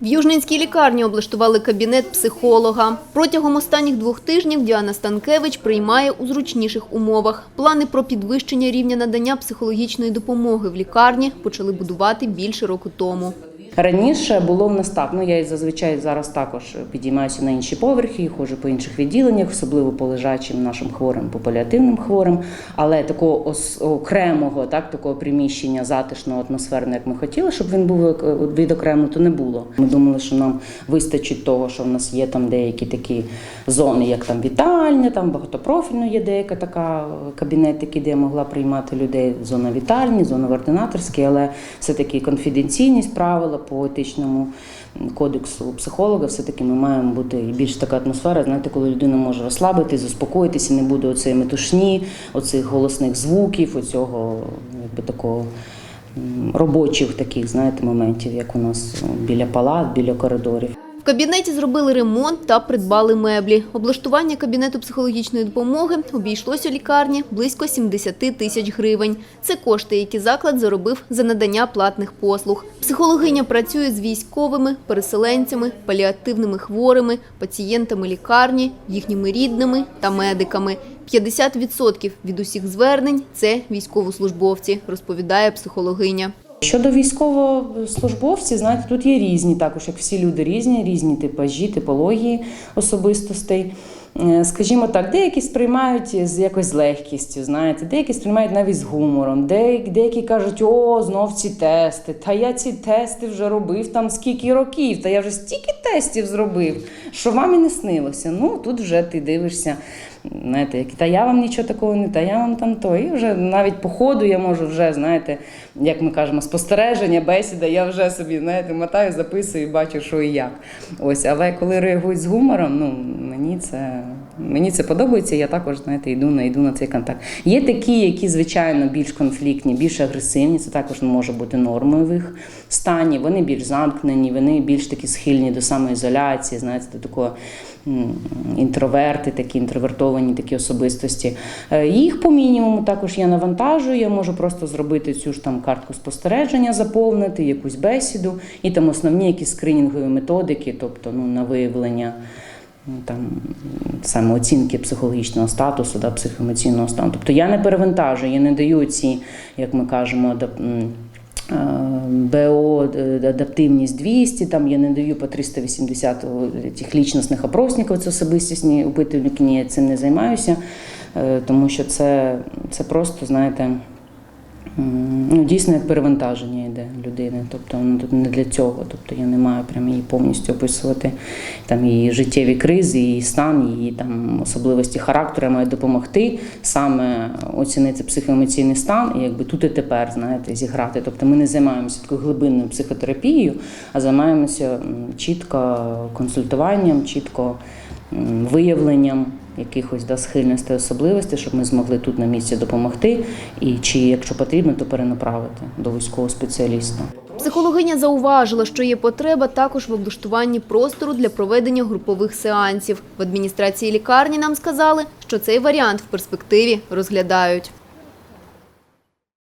В Южненській лікарні облаштували кабінет психолога. Протягом останніх двох тижнів Діана Станкевич приймає у зручніших умовах. Плани про підвищення рівня надання психологічної допомоги в лікарні почали будувати більше року тому. Раніше було в нас так. Ну я зазвичай зараз також підіймаюся на інші поверхи, ходжу по інших відділеннях, особливо по лежачим нашим хворим, по паліативним хворим. Але такого окремого, так такого приміщення затишного, атмосферного, як ми хотіли, щоб він був е, відокремлено, то не було. Ми думали, що нам вистачить того, що в нас є там деякі такі зони, як там вітальня, там багатопрофільно є деяка така е, кабінетики, де я могла приймати людей. Зона вітальні, зона в ординаторській, але все-таки конфіденційність правила по етичному кодексу психолога, все-таки ми маємо бути більш така атмосфера, знаєте, коли людина може розслабитись, заспокоїтися, не буде оцеї метушні, оцих голосних звуків, оцього якби такого робочих таких, знаєте, моментів, як у нас біля палат, біля коридорів. В кабінеті зробили ремонт та придбали меблі. Облаштування кабінету психологічної допомоги обійшлось у лікарні близько 70 тисяч гривень. Це кошти, які заклад заробив за надання платних послуг. Психологиня працює з військовими, переселенцями, паліативними хворими, пацієнтами лікарні, їхніми рідними та медиками. 50% від усіх звернень – це військовослужбовці, розповідає психологиня. Щодо військовослужбовців, знаєте, тут є різні, також як всі люди різні, різні типажі, типології особистостей. Е, Скажімо так, деякі сприймають з якось з легкістю, знаєте, деякі сприймають навіть з гумором, деякі, деякі кажуть, о, знов ці тести. Та я ці тести вже робив там скільки років, та я вже стільки тестів зробив, що вам і не снилося. Ну тут вже ти дивишся. Знаєте, як та я вам нічого такого не, та я вам там то. І вже навіть по ходу я можу вже, знаєте, як ми кажемо, спостереження, бесіда, я вже собі, знаєте, мотаю, записую і бачу, що і як. Ось, але коли реагують з гумором, ну мені це. Мені це подобається, я також знаєте, йду на йду на цей контакт. Є такі, які звичайно більш конфліктні, більш агресивні. Це також може бути нормою в їх стані. Вони більш замкнені, вони більш такі схильні до самоізоляції, знаєте, до такого інтроверти, такі інтровертовані такі особистості. Е, Їх по мінімуму також я навантажую. Я можу просто зробити цю ж там картку спостереження, заповнити, якусь бесіду і там основні якісь скринінгові методики, тобто ну, на виявлення там саме оцінки психологічного статусу, да, психоемоційного стану. Тобто я не перевантажую, я не даю ці, як ми кажемо, БО е, адаптивність 200, там я не даю по 380 тих лічностних опросників, це особистісні опитувальники, ні, я цим не займаюся, е, тому що це, це просто, знаєте, Ну, дійсно, як перевантаження йде людини. Тобто воно тут не для цього. Тобто я не маю прямо її повністю описувати там її життєві кризи, її стан, її там особливості характеру. Я маю допомогти саме оцінити психоемоційний стан і якби тут і тепер, знаєте, зіграти. Тобто ми не займаємося такою глибинною психотерапією, а займаємося чітко консультуванням, чітко виявленням якихось да, схильностей, особливостей, щоб ми змогли тут на місці допомогти, і чи, якщо потрібно, то перенаправити до військового спеціаліста. Психологиня зауважила, що є потреба також в облаштуванні простору для проведення групових сеансів. В адміністрації лікарні нам сказали, що цей варіант в перспективі розглядають.